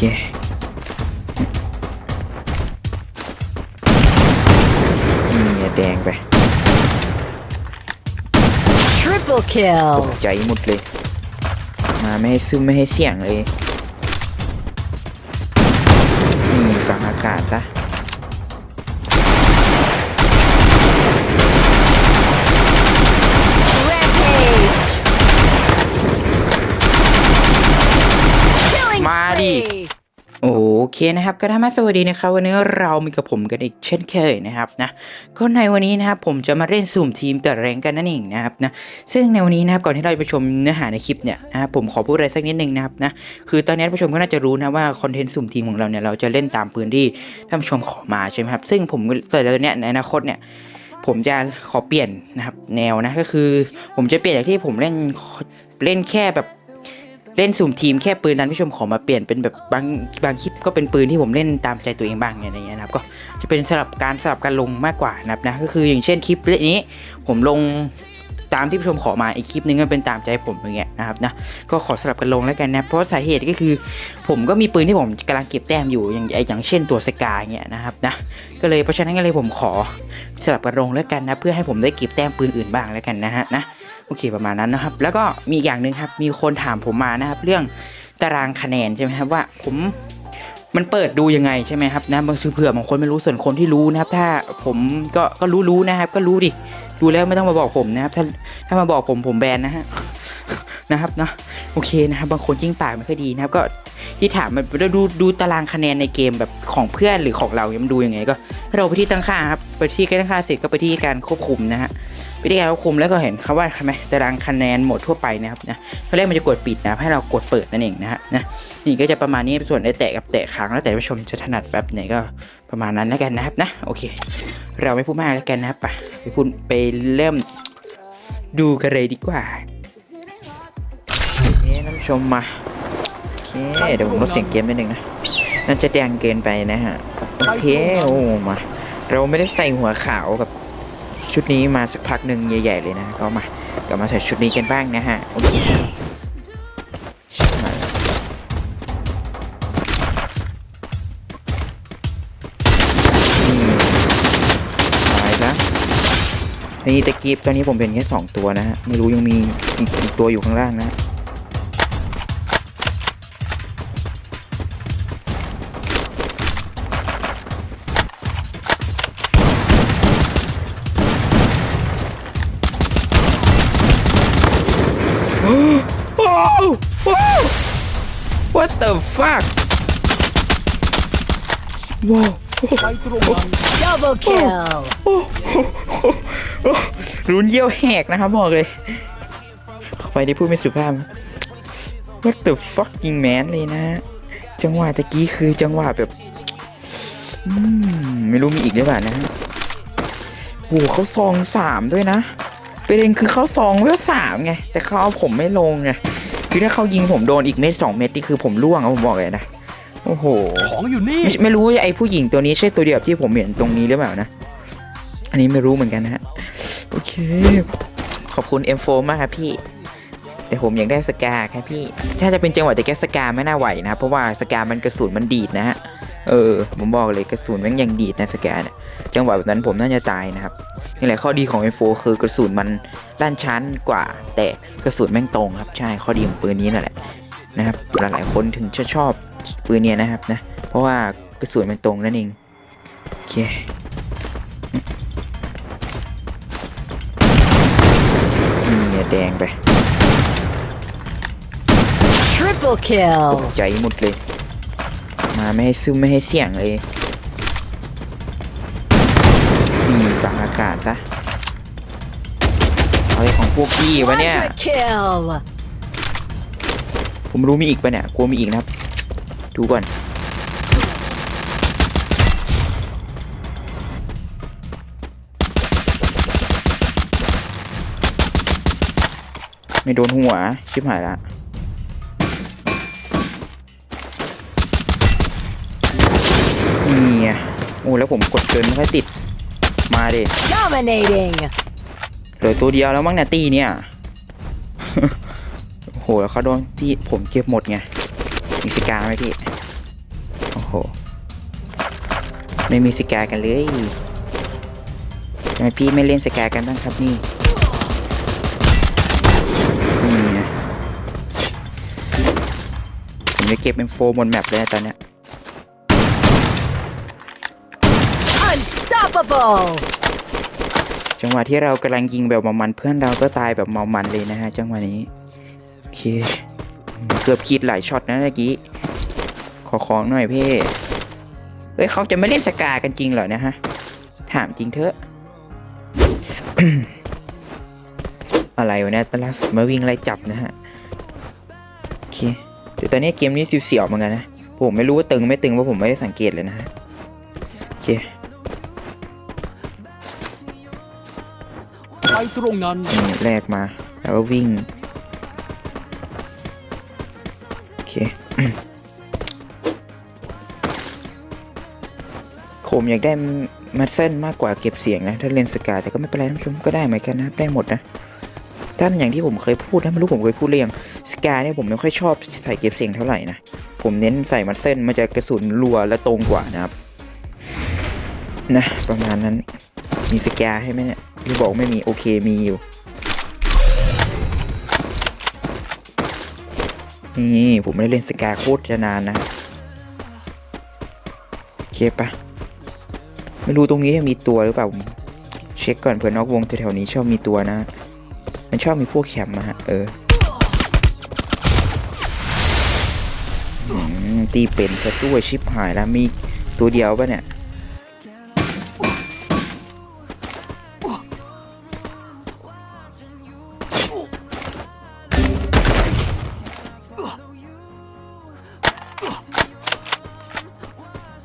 เคนี่ไงแดงไป Triple kill. ใจหมดเลย มาไม่ให้ซึมไม่ให้เสี่ยงเลย นี่กลางอากาศซะ Rampage. Killing มาดิ spree. โอ เคนะครับก็ทำมาสวัสดีนะครับวันนี้เรามีกับผมกันอีกเช่นเคยนะครับนะก็ในวันนี้นะครับผมจะมาเล่นสุ่มทีมแต่แรงกันนั่นเองนะครับนะซึ่งในวันนี้นะครับก่อนที่เราจะไปชมเนื้อหาในคลิปเนี่ยนะครับผมขอพูดอะไรสักนิดนึงนะครับนะคือตอนนี้ผู้ชมก็น่าจะรู้นะว่าคอนเทนต์สุ่มทีมของเราเนี่ยเราจะเล่นตามปืนที่ท่านผู้ชมขอมาใช่ไหมครับซึ่งผมแต่ละเนี่ยในอนาคตเนี่ยผมจะขอเปลี่ยนนะครับแนวนะก็คือ ผมจะเปลี่ยนจากที่ผมเล่นเล่นแค่แบบ เล่นสุ่มทีมแค่ปืนนั้นผู้ชมขอมาเปลี่ยนเป็นแบบบางบางคลิปก็เป็นปืนที่ผมเล่นตามใจตัวเองบ้างเนี่ยอะไรเงี้ยนะครับก็จะเป็นสลับการสลับการลงมากกว่านะครับนะก็คืออย่างเช่นคลิปนี้ ผมลงตามที่ผู้ชมขอมาอีกคลิปนึงก็เป็นตามใจผมอย่างเงี้ยนะครับนะก็ขอสลับกันลงแล้วกันนะเพราะสาเหตุก็คือ ผมก็มีปืนที่ผมกำลังเก็บแต้มอยู่อย่างอย่างเช่นตัวสกาเงี้ยนะครับนะก็เลยเพราะฉะนั้นก็เลยผมขอสลับกันลงแล้วกันนะเพื่อให้ผมได้เก็บแต้มปืนอื่นบ้างแล้วกันนะฮะนะ โอเคประมาณนั้นนะครับ แล้วก็มีอย่างหนึ่งครับ มีคนถามผมมานะครับ เรื่องตารางคะแนนใช่ไหมครับว่าผมมันเปิดดูยังไงใช่ไหมครับนะบางทีเผื่อบางคนไม่รู้ส่วนคนที่รู้นะครับ ถ้าผมก็ก็รู้รู้นะครับ ก็รู้ดิดูแล้วไม่ต้องมาบอกผมนะครับ ถ้าถ้ามาบอกผมผมแบนนะฮะนะครับเนาะโอเคนะครับบางคนยิ่งปากไม่ค่อยดีนะครับ ก็ที่ถามมันดูดูดูตารางคะแนนในเกมแบบของเพื่อนหรือของเราเนี่ยมันดูยังไง ก็เราไปที่ตั้งค่าครับไปที่การตั้งค่าเสร็จก็ไปที่การควบคุมนะฮะ วิธีการควบคุมแล้วก็เห็นคำว่าทำไมตารางคะแนนหมดทั่วไปนะครับนะตอนแรกมันจะกดปิดนะให้เรากดเปิดนั่นเองนะฮะนะนี่ก็จะประมาณนี้ส่วนไอ้แตะกับแตะค้างแล้วแต่ผู้ชมจะถนัดแบบไหนก็ประมาณนั้นแล้วกันนะครับนะโอเค เราไม่พูดมากแล้วกันนะครับไปไปพูดไปเริ่มดูกันเลยดีกว่าโอเคท่านผู้ชมมาโอเคเดี๋ยวผมลดเสียงเกมนิดนึงนะน่าจะแดงเกินไปนะฮะโอเคโอ้มาเราไม่ได้ใส่หัวขาวกับ ชุดนี้มาสักพักหนึ่งใหญ่ๆเลยนะ ก็มากลับมาใส่ชุดนี้กันบ้างนะฮะ โอเคมาแล้วอืมตายแล้วนี่ตะกีบตอนนี้ผมเป็นแค่สองตัวนะฮะ ไม่รู้ยังมีอีกตัวอยู่ข้างล่างนะ fuck ว้าว Double kill. รุนเยี่ยวแหกนะครับบอกเลยเข้าไปได้พูดไม่สุภาพ What the fucking man เลยนะ จังหวะตะกี้คือจังหวะแบบอืมไม่รู้มีอีกหรือเปล่านะโหเขาซองสามด้วยนะประเด็นคือเขาซองเพื่อสามไง แต่เขาเอาผมไม่ลงไง คือถ้าเขายิงผมโดนอีกเม็ดสองเม็ดนี่คือผมร่วงอะผมบอกเลยนะโอ้โหของอยู่นี่ไม่ไม่รู้ไอ้ผู้หญิงตัวนี้ใช่ตัวเดียวกับที่ผมเห็นตรงนี้หรือเปล่านะ อันนี้ไม่รู้เหมือนกันนะฮะโอเค ขอบคุณ M4 มากครับพี่ แต่ผมอยากได้สกาครับพี่ ถ้าจะเป็นจังหวะแต่แกสกาไม่น่าไหวนะเพราะว่าสกามันกระสุนมันดีดนะฮะเออผมบอกเลยกระสุนแม่งยังดีดนะสกาเนี่ยจังหวะแบบนั้นผมน่าจะตายนะครับ นี่แหละข้อดีของ M4 คือกระสุนมันด้านชั้นกว่า แต่กระสุนแม่งตรงครับใช่ข้อดีของปืนนี้นั่นแหละนะครับหลายๆคนถึงจะชอบปืนเนี้ยนะครับนะเพราะว่ากระสุนมันตรงนั่นเองโอเคนี่ไงแดงไป Triple kill. ใจหมดเลย มาไม่ให้ซึมไม่ให้เสี่ยงเลย ซะอะไรของพวกพี่วะเนี่ย ผมรู้มีอีกปะเนี่ย กลัวมีอีกนะครับ ดูก่อน ไม่โดนหัว ชิบหายละนี่โอ้แล้วผมกดเกินไม่ค่อยติด มาดิ Dominating. เหลือตัวเดียวแล้วมั้งเนี่ยตีเนี่ย โอ้โหแล้วเขาโดนที่ผมเก็บหมดไง มีสกาไหมพี่ โอ้โห ไม่มีสแกากันเลยทำไมพี่ไม่เล่นสแกากันบ้างครับนี่นี่นะผมจะเก็บเป็นโฟมบนแมปเลยนะตอนเนี้ย Unstoppable. จังหวะที่เรากำลังยิงแบบเมามันเพื่อนเราก็ตายแบบเมามันเลยนะฮะจังหวะนี้โอเคเกือบคิดหลายช็อตนะเมื่อกี้ขอของหน่อยเพ่เฮ้ยเขาจะไม่เล่นสกากันจริงเหรอนะฮะถามจริงเถอะอะไรวะเนี่ยตล่าสุดมาวิ่งไล่จับนะฮะโอเคแต่ตอนนี้เกมนี้เสียวๆเหมือนกันนะผมไม่รู้ว่าตึงไม่ตึงเพราะผมไม่ได้สังเกตเลยนะฮะโอเค ไปตรงนั้นนี่แรกมา แล้วก็วิ่ง โอเค ผมอยากได้มาเส้นมากกว่าเก็บเสียงนะ ถ้าเล่นสกาแต่ก็ไม่เป็นไรท่านผู้ชมก็ได้เหมือนกันนะได้หมดนะถ้านอย่างที่ผมเคยพูดนะไม่รู้ผมเคยพูดเรื่องสกาเนี่ยผมไม่ค่อยชอบใส่เก็บเสียงเท่าไหร่นะผมเน้นใส่มาเส้นมันจะกระสุนรัวและตรงกว่านะครับ นะ ประมาณนั้นมีสกาให้ไหมเนี่ย พี่บอกไม่มีโอเคมีอยู่ นี่ผมไม่ได้เล่นสกาโคตรจะนานนะโอเคปะไม่รู้ตรงนี้จะมีตัวหรือเปล่าเช็คก่อนเผื่อนอกวงแถวๆนี้ชอบมีตัวนะ มันชอบมีพวกแคมป์มาฮะเออตีเป็นซะด้วยชิปหายแล้วมีตัวเดียวปะเนี่ย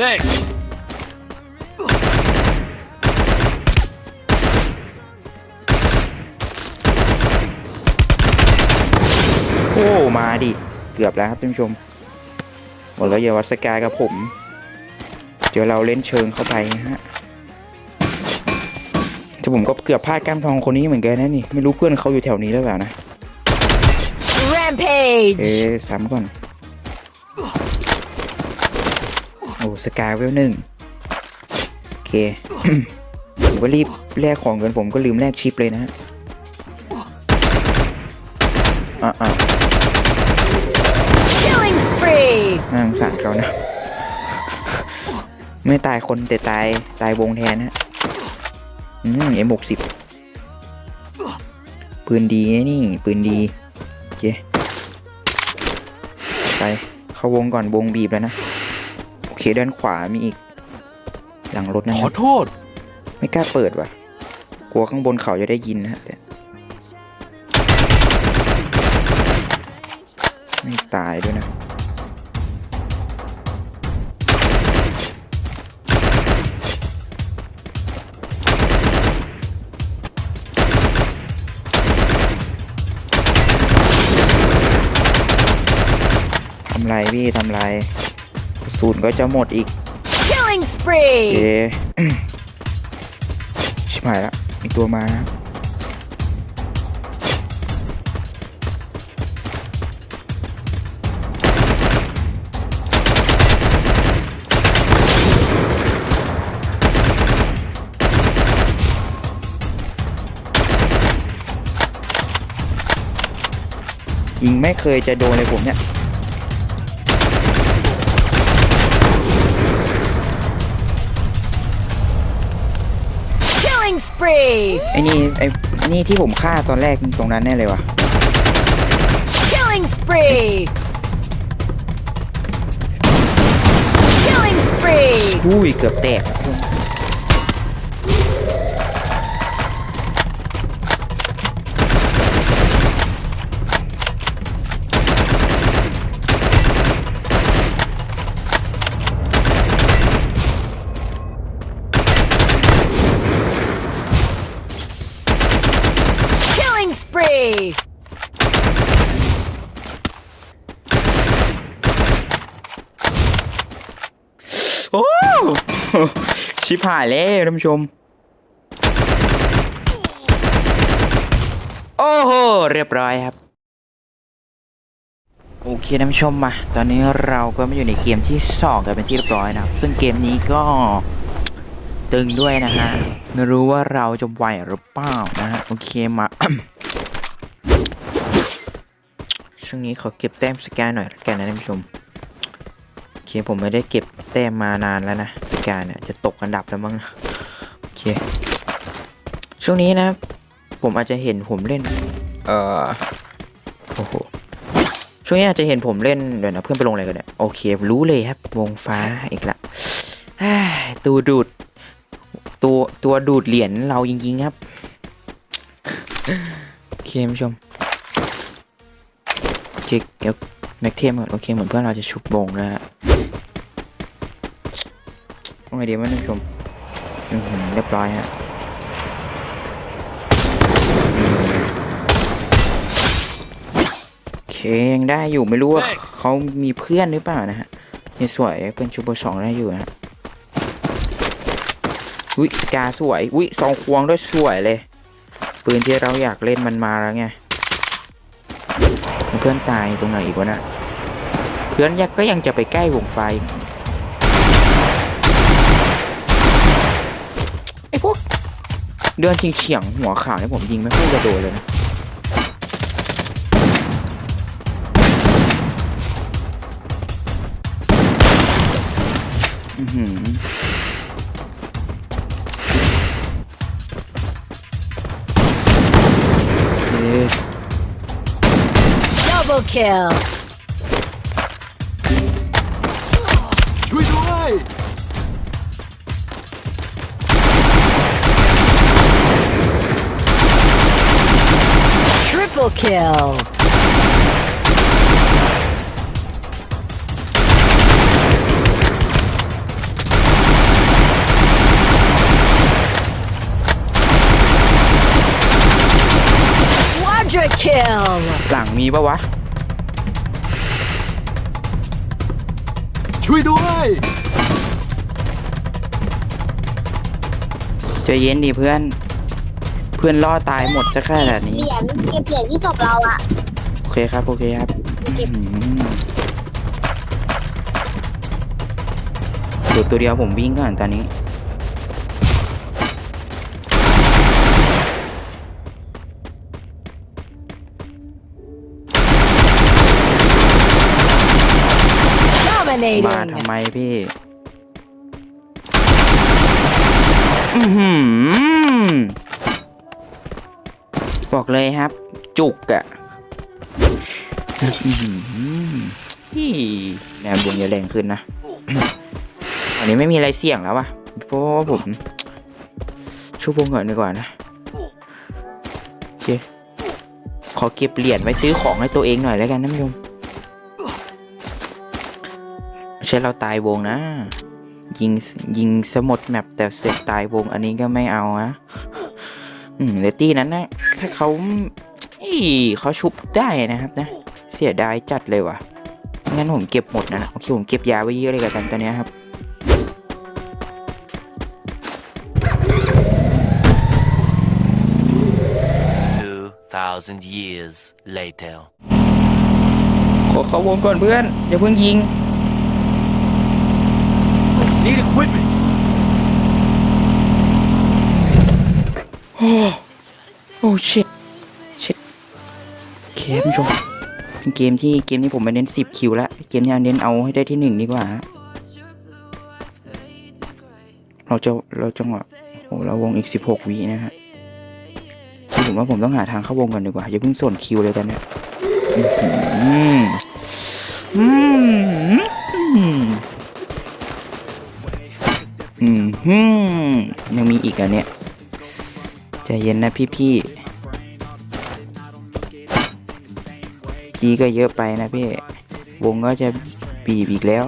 Thanks โอ้ มาดิ เกือบแล้วครับท่านผู้ชมบอกแล้วอย่าวัดสกายกับผม เดี๋ยวเราเล่นเชิงเข้าไปนะฮะแต่ผมก็เกือบพลาดแก้มทองคนนี้เหมือนกันนะนี่ ไม่รู้เพื่อนเขาอยู่แถวนี้หรือเปล่านะ Rampage. เอ๊ะซ้ำก่อน อ้สกายเวลหนึ่งโอเคผมก็รีบแลกของเงินผมก็ลืมแลกชิปเลยนะฮะอะอะ Killing spree. น่าสงสารเขานะ ไม่ตายคนแต่ตายตายวงแทนนะอืมเอ็มหกสิบปืนดีนะนี่ ปืนดีโอเคไปเข้าวงก่อนวงบีบแล้วนะโอเค ด้านขวามีอีก หลังรถนะขคอรับโทษ ไม่กล้าเปิดว่ะ กลัวข้างบนเขาจะได้ยินนะฮะแต่ไม่ตายด้วยนะทำไรพี่ทำไร กระสุนก็จะหมดอีก Killing โอ spree. เคชิบหายละมีตัวมานะยิงไม่เคยจะโดนเลยผมเนี่ย spree. ไอ้นี่ไอ้นี่ที่ผมฆ่าตอนแรกตรงนั้นแน่เลยวะ Killing spree. Killing spree. อุ้ยเกือบแตกอะ Killing spree. โอ้ ชิบหายแล้วท่านผู้ชม โอ้โห เรียบร้อยครับ โอเคท่านผู้ชมมา ตอนนี้เราก็มาอยู่ในเกมที่สองกันเป็นที่เรียบร้อยนะครับ ซึ่งเกมนี้ก็ตึงด้วยนะฮะ ไม่รู้ว่าเราจะไหวหรือเปล่านะฮะ โอเคมา ช่วงนี้ขอเก็บแต้มสแกนหน่อยละกันนะท่านผู้ชม เคผมไม่ได้เก็บแต้มมานานแล้วนะสกนเนี่ยจะตกอันดับแล้วมั้งนะโอเค ช่วงนี้นะ ผมอาจจะเห็นผมเล่น เอ่อโอ้โหช่วงนี้อาจจะเห็นผมเล่นเดี๋ยวนะเพื่อนไปลงอะไรกันเนี่ยโอเค รู้เลยครับ วงฟ้าอีกละเฮ้ยตัวดูด ตัวตัวดูดเหรียญเราจริงๆครับโอเคผู้ชมเช็คเดี๋ยวแม็กเทมก่อนโอเคเหมือนเพื่อนเราจะชุบบงแล้ว ฮะโอ้ยเดี๋ยวมาท่านผู้ชมอือหือเรียบร้อยฮะโอเคยังได้อยู่ไม่รู้ว่าเขามีเพื่อนหรือเปล่านะฮะยังสวยเพื่อนชูเบอร์สองได้อยู่นะฮะอุ้ยสกาสวยอุ้ยสองควงด้วยสวยเลย ปืนที่เราอยากเล่นมันมาแล้วไงเพื่อนตายตรงไหนอีกวะน่ะเพื่อนยักก็ยังจะไปใกล้วงไฟไอ้พวก เดินชิงเฉียงหัวขาวเนี่ยผมยิงไม่ค่อยจะโดนเลยนะอือหือโอเค Double kill. Triple kill. Quadra kill. หลังมีปะวะ ช่วยด้วย ใจเย็นดิเพื่อน เพื่อนล่อตายหมดจะขนาดนี้เหรียญเก็บเหรียญที่ศพเราอะโอเคครับ โอเคครับอื้อหือตัวตัวเดียวผมวิ่งก่อนตอนนี้ Dominating. มาทำไมพี่ อือหือ บอกเลยครับ จุกอะอื้อหือพี่แนววงจะแรงขึ้นนะอันนี้ไม่มีอะไรเสี่ยงแล้ววะเพราะว่าผมชุบวงก่อนดีกว่านะโอเคขอเก็บเหรียญไว้ซื้อของให้ตัวเองหน่อยแล้วกันนะผู้ชมไม่ใช่เราตายวงนะ ยิงยิงสมดแมปแต่เสร็จตายวงอันนี้ก็ไม่เอานะ อืมเลตี้นั้นนะ ถ้าเขาเอ้ยเขาชุบได้นะครับนะ เสียดายจัดเลยว่ะ งั้นผมเก็บหมดนะโอเคผมเก็บยาไว้เยอะเลยกับตันตอนเนี้ยครับ2,000 years later. ขอเข้าวงก่อนเพื่อน อย่าเพิ่งยิง Need equipment โอ้ชิตชิตเกมชมเป็นเกมที่เกมนี้ผมมาเน้นสิบคิวแล้วเกมนี้เอาเน้นเอาให้ได้ที่หนึ่งดีกว่า เราจะเราจังหวะโอ้เราวงอีกสิบหกวินะฮะคือผมว่าผมต้องหาทางเข้าวงก่อนดีกว่าอย่าเพิ่งส่วนคิวเลยตอนเนี้ยอืมอืมอืมอืมยังมีอีกอะเนี่ย ใจเย็นนะพี่พี่พี่ก็เยอะไปนะพี่ วงก็จะบีบอีกแล้ว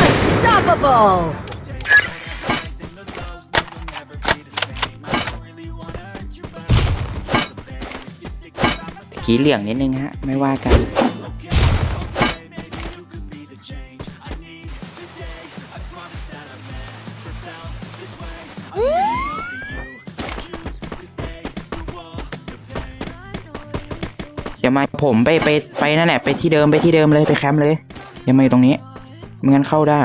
Unstoppable. กีเหลี่ยมนิดนึงฮะ ไม่ว่ากัน อย่ามาผมไปไปไปนั่นแหละไปที่เดิมไปที่เดิมเลยไปแคมป์เลย อย่ามาอยู่ตรงนี้ไม่งั้นเข้าได้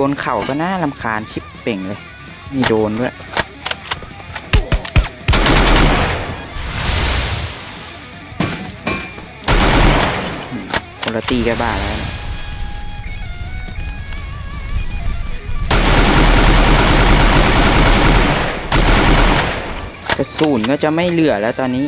บนเข่าก็น่าลำคาญชิบเป่งเลย มีโดนด้วยคนละตีก็บ้าแล้วกระสุนก็จะไม่เหลือแล้วตอนนี้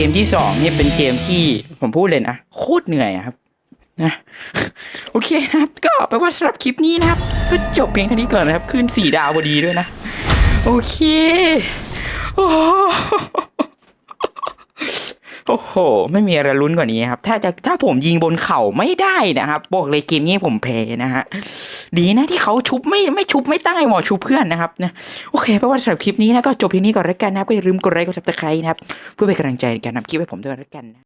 เกมที่สองนี่เป็นเกมที่ผมพูดเลยนะโคตรเหนื่อยครับนะโอเคนะครับ ก็แปลว่าสำหรับคลิปนี้นะครับก็จบเพียงเท่านี้ก่อนนะครับขึ้นสี่ดาวพอดีด้วยนะ โอเคโอ้ โอ้โห ไม่มีอะไรลุ้นกว่านี้ครับ ถ้าจะถ้าผมยิงบนเข่าไม่ได้นะครับ บอกเลยเกมนี้ผมแพ้นะฮะ ดีนะที่เขาชุบไม่ไม่ชุบไม่ตั้งไอหมอชุบเพื่อนนะครับนะ โอเคเพราะว่าสำหรับคลิปนี้นะก็จบเพียงนี้ก่อนแล้วกันนะครับ ก็อย่าลืมกดไลค์กดซับสไครต์นะครับ เพื่อเป็นกำลังใจในการทำคลิปให้ผมด้วยแล้วกันนะ